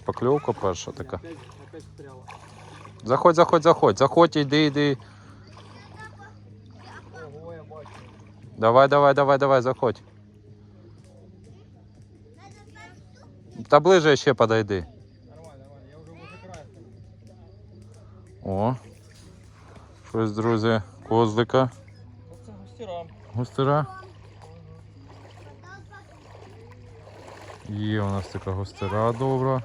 Покльовка перша така. Заходь, заходь, заходь, заходь, іди, іди. Давай, давай, давай, давай, заходь. Та ближе ще подойди. О. Щось, друзі, козлика. Оце густіра. Густира. Є у нас така густира добра.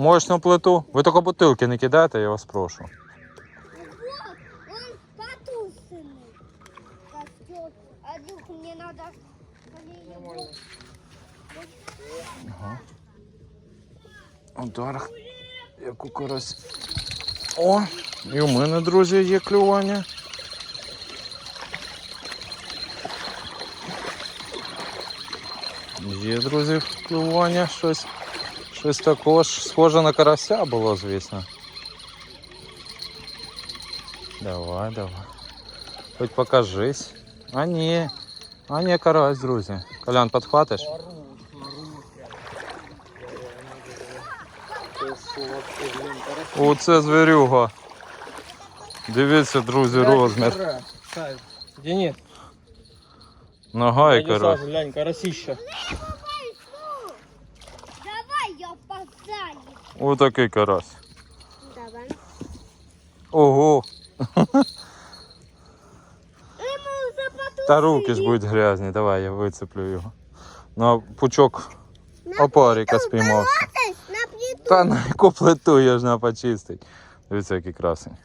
Мощну плиту. Ви тільки бутилки не кидайте, я вас прошу. Он потушенный костер. А Люк, мне надо Ага. Удар. Як у карась. О, і у мене, друзі, є клювання. Є, друзі, клювання, щось. Щось також схоже на карася було, звісно. Давай, давай. Хоч покажись. А ні. А ні, карась, друзі. Колян, підхватиш? Оце звірюга. Дивіться, друзі, розмір. Нет? Нога і карась. Глянь, карасища. Давай я посадю. Отакий карась. Давай. Ого. Та руки ж будуть грязні. Давай, я вицеплю його. Ну, а пучок опаріка спіймав. Та на яку плиту я ж на почистить. Дивіться, який красень.